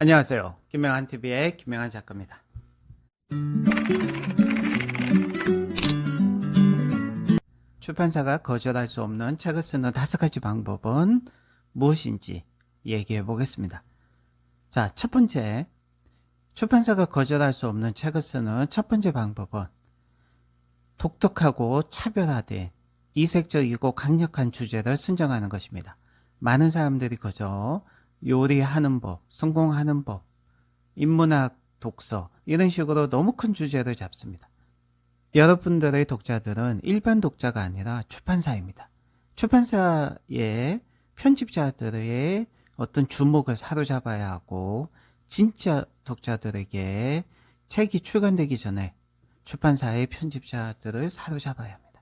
안녕하세요. 김명한 TV의 김명한 작가입니다. 출판사가 거절할 수 없는 책을 쓰는 다섯 가지 방법은 무엇인지 얘기해 보겠습니다. 자, 첫 번째. 출판사가 거절할 수 없는 책을 쓰는 첫 번째 방법은 독특하고 차별화된 이색적이고 강력한 주제를 선정하는 것입니다. 많은 사람들이 그저 요리하는 법, 성공하는 법, 인문학 독서 이런 식으로 너무 큰 주제를 잡습니다. 여러분들의 독자들은 일반 독자가 아니라 출판사입니다. 출판사의 편집자들의 어떤 주목을 사로잡아야 하고 진짜 독자들에게 책이 출간되기 전에 출판사의 편집자들을 사로잡아야 합니다.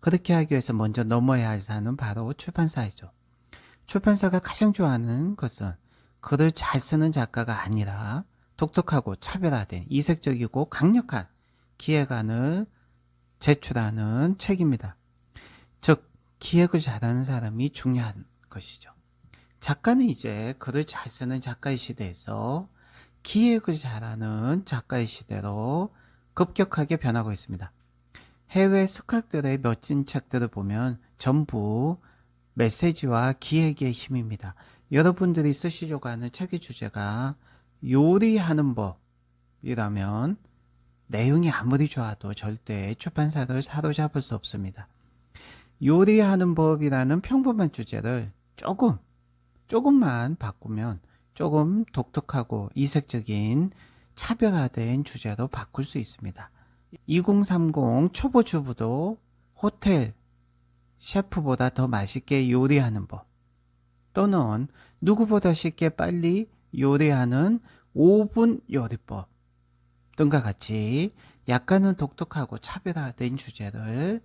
그렇게 하기 위해서 먼저 넘어야 할 산은 바로 출판사이죠. 출판사가 가장 좋아하는 것은 글을 잘 쓰는 작가가 아니라 독특하고 차별화된 이색적이고 강력한 기획안을 제출하는 책입니다. 즉, 기획을 잘하는 사람이 중요한 것이죠. 작가는 이제 글을 잘 쓰는 작가의 시대에서 기획을 잘하는 작가의 시대로 급격하게 변하고 있습니다. 해외 스카들의 멋진 책들을 보면 전부 메시지와 기획의 힘입니다. 여러분들이 쓰시려고 하는 책의 주제가 요리하는 법이라면 내용이 아무리 좋아도 절대 출판사를 사로잡을 수 없습니다. 요리하는 법이라는 평범한 주제를 조금, 조금만 바꾸면 조금 독특하고 이색적인 차별화된 주제로 바꿀 수 있습니다. 2030 초보 주부도 호텔 셰프보다 더 맛있게 요리하는 법 또는 누구보다 쉽게 빨리 요리하는 5분 요리법 등과 같이 약간은 독특하고 차별화된 주제를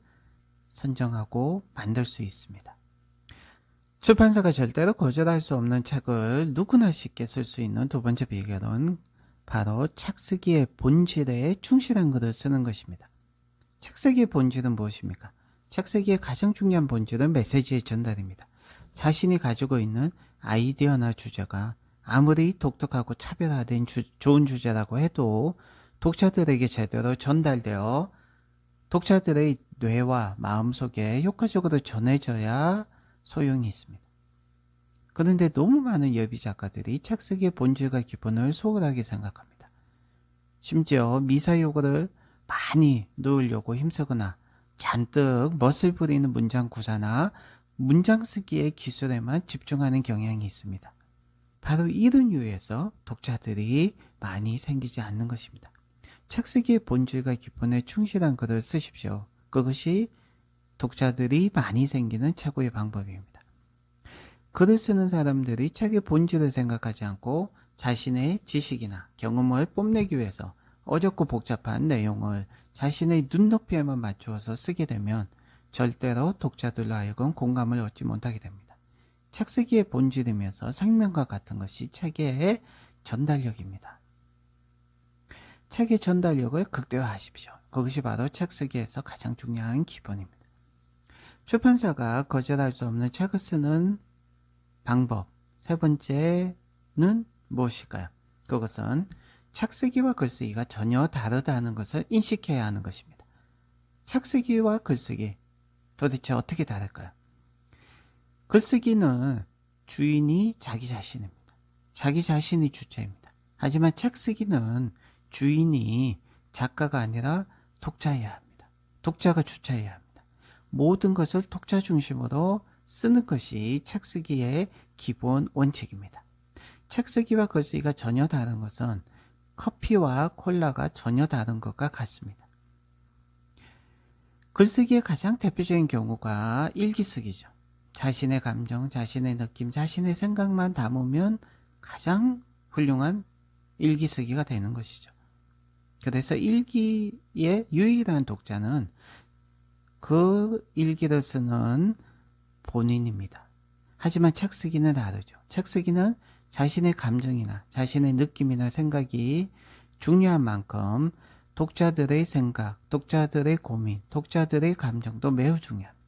선정하고 만들 수 있습니다. 출판사가 절대로 거절할 수 없는 책을 누구나 쉽게 쓸 수 있는 두 번째 비결은 바로 책 쓰기의 본질에 충실한 글을 쓰는 것입니다. 책 쓰기의 본질은 무엇입니까? 책 쓰기의 가장 중요한 본질은 메시지의 전달입니다. 자신이 가지고 있는 아이디어나 주제가 아무리 독특하고 차별화된 주, 좋은 주제라고 해도 독자들에게 제대로 전달되어 독자들의 뇌와 마음속에 효과적으로 전해져야 소용이 있습니다. 그런데 너무 많은 예비 작가들이 책 쓰기의 본질과 기본을 소홀하게 생각합니다. 심지어 미사용어를 많이 넣으려고 힘쓰거나 잔뜩 멋을 부리는 문장 구사나 문장 쓰기의 기술에만 집중하는 경향이 있습니다. 바로 이런 이유에서 독자들이 많이 생기지 않는 것입니다. 책 쓰기의 본질과 기본에 충실한 글을 쓰십시오. 그것이 독자들이 많이 생기는 최고의 방법입니다. 글을 쓰는 사람들이 책의 본질을 생각하지 않고 자신의 지식이나 경험을 뽐내기 위해서 어렵고 복잡한 내용을 자신의 눈높이에만 맞추어서 쓰게 되면 절대로 독자들로 하여금 공감을 얻지 못하게 됩니다. 책 쓰기의 본질이면서 생명과 같은 것이 책의 전달력입니다. 책의 전달력을 극대화하십시오. 그것이 바로 책 쓰기에서 가장 중요한 기본입니다. 출판사가 거절할 수 없는 책을 쓰는 방법 세 번째는 무엇일까요? 그것은 책 쓰기와 글쓰기가 전혀 다르다는 것을 인식해야 하는 것입니다. 책 쓰기와 글쓰기 도대체 어떻게 다를까요? 글쓰기는 주인이 자기 자신입니다. 자기 자신이 주체입니다. 하지만 책 쓰기는 주인이 작가가 아니라 독자여야 합니다. 독자가 주체여야 합니다. 모든 것을 독자 중심으로 쓰는 것이 책 쓰기의 기본 원칙입니다. 책 쓰기와 글쓰기가 전혀 다른 것은 커피와 콜라가 전혀 다른 것과 같습니다. 글쓰기의 가장 대표적인 경우가 일기쓰기죠. 자신의 감정, 자신의 느낌, 자신의 생각만 담으면 가장 훌륭한 일기쓰기가 되는 것이죠. 그래서 일기의 유일한 독자는 그 일기를 쓰는 본인입니다. 하지만 책 쓰기는 다르죠. 책 쓰기는 자신의 감정이나 자신의 느낌이나 생각이 중요한 만큼 독자들의 생각, 독자들의 고민, 독자들의 감정도 매우 중요합니다.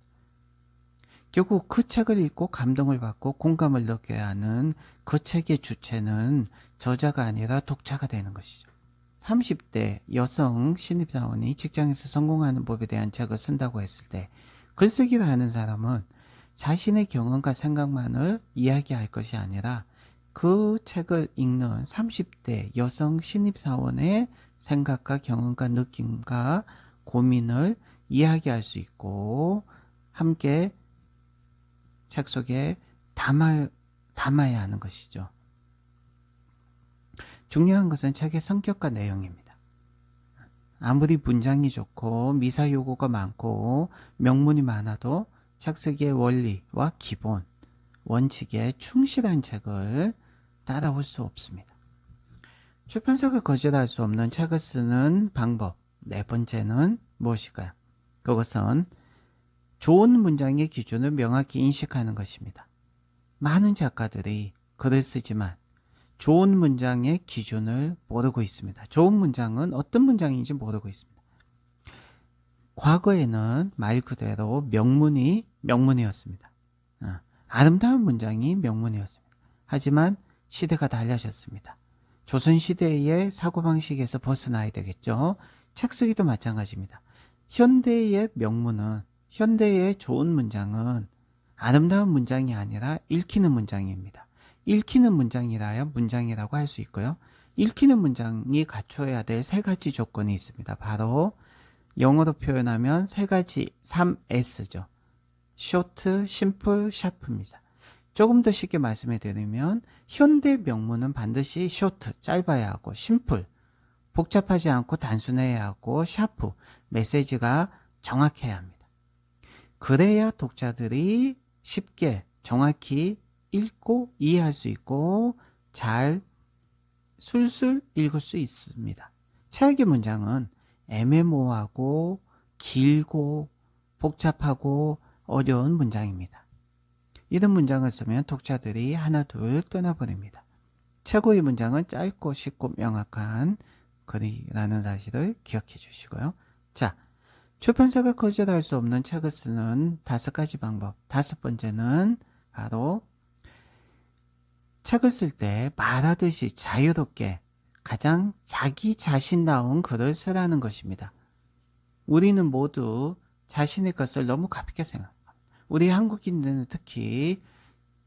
결국 그 책을 읽고 감동을 받고 공감을 느껴야 하는 그 책의 주체는 저자가 아니라 독자가 되는 것이죠. 30대 여성 신입사원이 직장에서 성공하는 법에 대한 책을 쓴다고 했을 때 글쓰기를 하는 사람은 자신의 경험과 생각만을 이야기할 것이 아니라 그 책을 읽는 30대 여성 신입사원의 생각과 경험과 느낌과 고민을 이야기할 수 있고 함께 책 속에 담아, 담아야 하는 것이죠. 중요한 것은 책의 성격과 내용입니다. 아무리 문장이 좋고 미사 요구가 많고 명문이 많아도 책 쓰기의 원리와 기본, 원칙에 충실한 책을 따라올 수 없습니다. 출판사가 거절할 수 없는 책을 쓰는 방법. 네 번째는 무엇일까요? 그것은 좋은 문장의 기준을 명확히 인식하는 것입니다. 많은 작가들이 글을 쓰지만 좋은 문장의 기준을 모르고 있습니다. 좋은 문장은 어떤 문장인지 모르고 있습니다. 과거에는 말 그대로 명문이 명문이었습니다. 어, 아름다운 문장이 명문이었습니다. 하지만 시대가 달라졌습니다. 조선시대의 사고방식에서 벗어나야 되겠죠. 책 쓰기도 마찬가지입니다. 현대의 명문은, 현대의 좋은 문장은 아름다운 문장이 아니라 읽히는 문장입니다. 읽히는 문장이라야 문장이라고 할 수 있고요. 읽히는 문장이 갖춰야 될 세 가지 조건이 있습니다. 바로 영어로 표현하면 세 가지 3S죠. short, simple, sharp입니다. 조금 더 쉽게 말씀해 드리면 현대 명문은 반드시 short, 짧아야 하고 simple, 복잡하지 않고 단순해야 하고 샤프, 메시지가 정확해야 합니다. 그래야 독자들이 쉽게 정확히 읽고 이해할 수 있고 잘 술술 읽을 수 있습니다. 최악의 문장은 애매모호하고 길고 복잡하고 어려운 문장입니다. 이런 문장을 쓰면 독자들이 하나 둘 떠나버립니다. 최고의 문장은 짧고 쉽고 명확한 글이라는 사실을 기억해 주시고요. 자, 출판사가 거절할 수 없는 책을 쓰는 다섯 가지 방법. 다섯 번째는 바로 책을 쓸 때 말하듯이 자유롭게 가장 자기 자신다운 글을 쓰라는 것입니다. 우리는 모두 자신의 것을 너무 가볍게 생각합니다. 우리 한국인들은 특히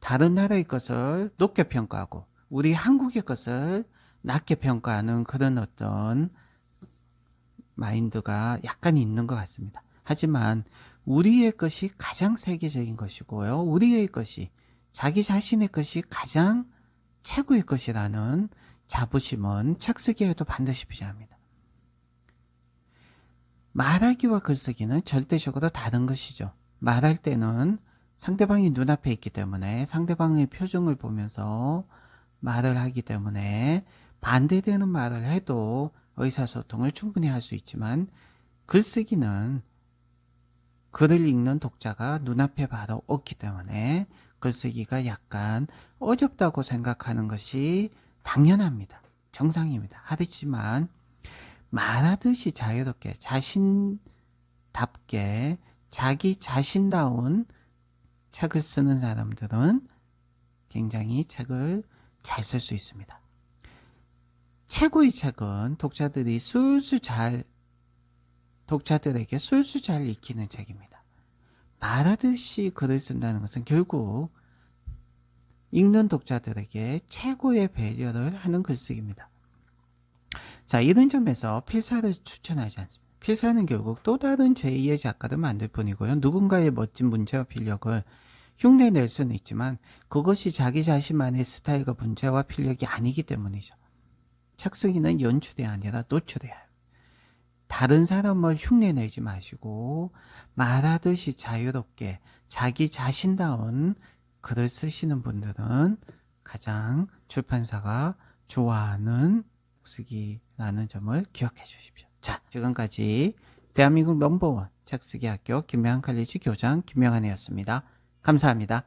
다른 나라의 것을 높게 평가하고 우리 한국의 것을 낮게 평가하는 그런 어떤 마인드가 약간 있는 것 같습니다. 하지만 우리의 것이 가장 세계적인 것이고요. 우리의 것이 자기 자신의 것이 가장 최고의 것이라는 자부심은 책쓰기에도 반드시 필요합니다. 말하기와 글쓰기는 절대적으로 다른 것이죠. 말할 때는 상대방이 눈앞에 있기 때문에 상대방의 표정을 보면서 말을 하기 때문에 반대되는 말을 해도 의사소통을 충분히 할 수 있지만 글쓰기는 글을 읽는 독자가 눈앞에 바로 없기 때문에 글쓰기가 약간 어렵다고 생각하는 것이 당연합니다. 정상입니다. 하지만 말하듯이 자유롭게 자신답게 자기 자신다운 책을 쓰는 사람들은 굉장히 책을 잘 쓸 수 있습니다. 최고의 책은 독자들이 술술 잘 독자들에게 술술 잘 익히는 책입니다. 말하듯이 글을 쓴다는 것은 결국 읽는 독자들에게 최고의 배려를 하는 글쓰기입니다. 자, 이런 점에서 필사를 추천하지 않습니다. 필사는 결국 또 다른 제2의 작가를 만들 뿐이고요. 누군가의 멋진 문제와 필력을 흉내낼 수는 있지만 그것이 자기 자신만의 스타일과 문제와 필력이 아니기 때문이죠. 착쓰기는 연출이 아니라 노출해야 해요. 다른 사람을 흉내내지 마시고 말하듯이 자유롭게 자기 자신다운 글을 쓰시는 분들은 가장 출판사가 좋아하는 쓰기라는 점을 기억해 주십시오. 자, 지금까지 대한민국 넘버원 책쓰기 학교 김명한 칼리지 교장 김명한이었습니다. 감사합니다.